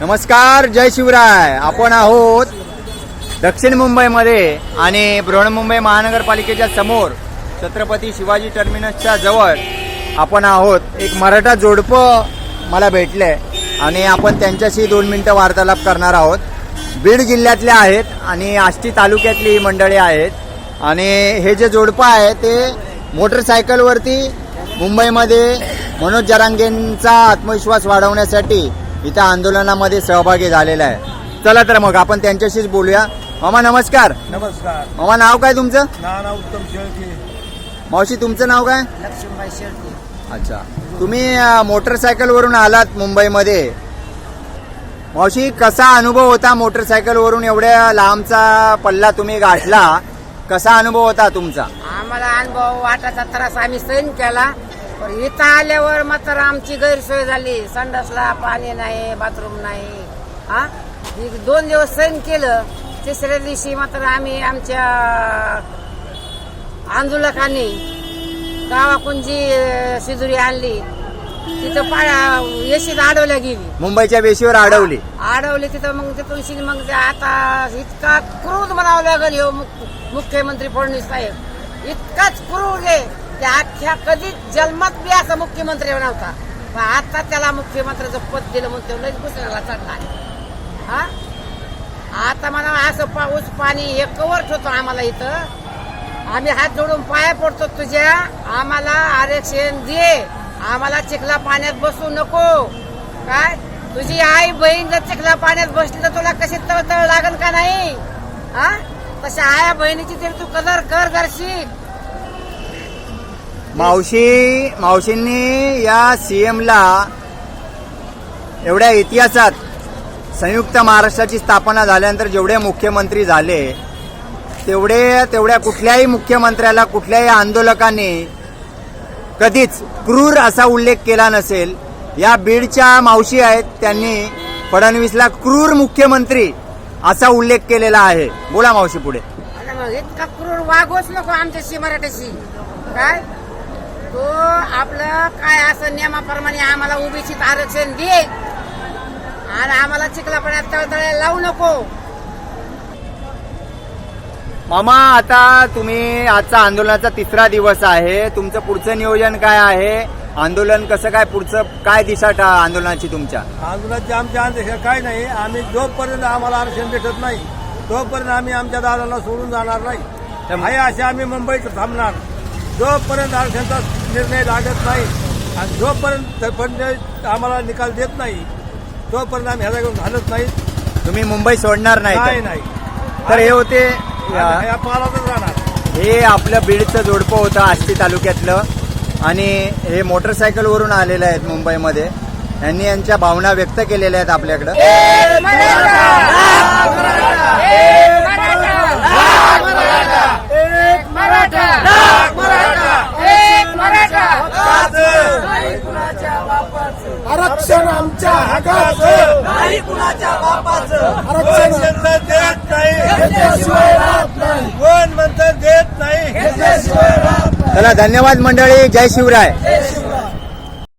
नमस्कार जय शिवराय. आपण आहोत दक्षिण मुंबईमध्ये आणि बृहन्मुंबई महानगरपालिकेच्या समोर छत्रपती शिवाजी टर्मिनसच्या जवळ आपण आहोत. एक मराठा जोडपं मला भेटलंय आणि आपण त्यांच्याशी दोन मिनटं वार्तालाप करणार आहोत. बीड जिल्ह्यातले आहेत आणि आष्टी तालुक्यातली ही मंडळी आहेत. आणि हे जे जोडपं आहे ते मोटरसायकलवरती मुंबईमध्ये मनोज जरांगेंचा आत्मविश्वास वाढवण्यासाठी इथं आंदोलनामध्ये सहभागी झालेला आहे. चला तर मग आपण त्यांच्याशीच बोलूया. मामा नमस्कार. नमस्कार. मामा नाव काय तुमचं? नाना उत्तम शेळके. मावशी तुमचं नाव काय? लक्ष्मीबाई शेळके. अच्छा. तुम्ही मोटरसायकलवरून आलात मुंबईमध्ये. मावशी कसा अनुभव होता मोटरसायकलवरून? एवढ्या लांबचा पल्ला तुम्ही गाठला. कसा अनुभव होता तुमचा? आम्हाला अनुभव वाटाचा त्रास आम्ही सहन केला. पण इथं आल्यावर मात्र आमची गैरसोय झाली. संडासला पाणी नाही बाथरूम नाही. हा? ही दोन दिवस सहन केलं तिसऱ्या दिवशी मात्र आम्ही आमच्या आंदोलकांनी गावाकून जी शिजुरी आणली. तिथं पाया येशीत अडवल्या गेली. मुंबईच्या वेशीवर अडवली. अडवले तिथं. मग तिथून शिन मग आता इतका क्रूर म्हणावं लागेल मुख- मुख्यमंत्री फडणवीस साहेब. इतकाच क्रूर आहे त्या अख्ख्या कधीच जन्मात बी असा मुख्यमंत्री नव्हता. पण आता त्याला मुख्यमंत्र्याचं पद दिलं म्हणून तेवढं लई दुसऱ्याला चढला. हा? आता मला असं पाऊस पाणी हे कवर ठेवतो आम्हाला इथं. आम्ही हात जोडून पाया पडतो तुझ्या. आम्हाला आरक्षण दे. आम्हाला चिखला पाण्यात बसू नको. काय? तुझी आई बहीण जर चिखला पाण्यात बसली तर तुला कशी तळतळ लागल का नाही? हा? तशा आया बहिणीची तरी तू कदर कर दर्शिक. मावशी मावशींनी या सीएमला एवढ्या इतिहासात संयुक्त महाराष्ट्राची स्थापना झाल्यानंतर जेवढे मुख्यमंत्री झाले तेवढे तेवढ्या कुठल्याही मुख्यमंत्र्याला कुठल्याही आंदोलकांनी कधीच क्रूर असा उल्लेख केला नसेल. या बीडच्या मावशी आहेत त्यांनी फडणवीसला क्रूर मुख्यमंत्री असा उल्लेख केलेला आहे. बोला मावशी पुढे. इतका क्रूर वागोच नको आमच्याशी मराठीशी. काय? तो आपलं काय असं नियमाप्रमाणे आम्हाला ओबीसीत आरक्षण दे. आणि आम्हाला चिखला पाण्यात तळतळ्याला लावू नको. मामा आता तुम्ही आजचा आंदोलनाचा तिसरा दिवस आहे. तुमचं पुढचं नियोजन काय आहे? आंदोलन कसं काय पुढचं काय दिशा टा- आंदोलनाची तुमच्या? आंदोलनाची आमच्या अंधेशा काय नाही आम्ही जोपर्यंत आम्हाला आरक्षण भेटत नाही तोपर्यंत आम्ही आमच्या दादाला सोडून जाणार नाही. तर- आहे असे आम्ही मुंबईत थांबणार. जोपर्यंत आरक्षणाचा निर्णय लागत नाही आणि जोपर्यंत फडणवीस आम्हाला निकाल देत नाही तोपर्यंत आम्ही ह्याला घेऊन घालत नाही. तुम्ही मुंबई सोडणार नाही नाही तर. नाही तर हे होते ह्या पालातच राहणार. हे आपलं बीडचं जोडपं होतं आष्टी तालुक्यातलं. आणि हे मोटरसायकलवरून आलेले आहेत मुंबईमध्ये. यांनी यांच्या भावना व्यक्त केलेल्या आहेत आपल्याकडं. आरक्षण आमच्या हक्काचं. आरक्षण म्हणतं देत नाही. घेतल्याशिवाय राहत नाही. कोण म्हणतं देत नाही. नाही. चला धन्यवाद मंडळी. जय शिवराय.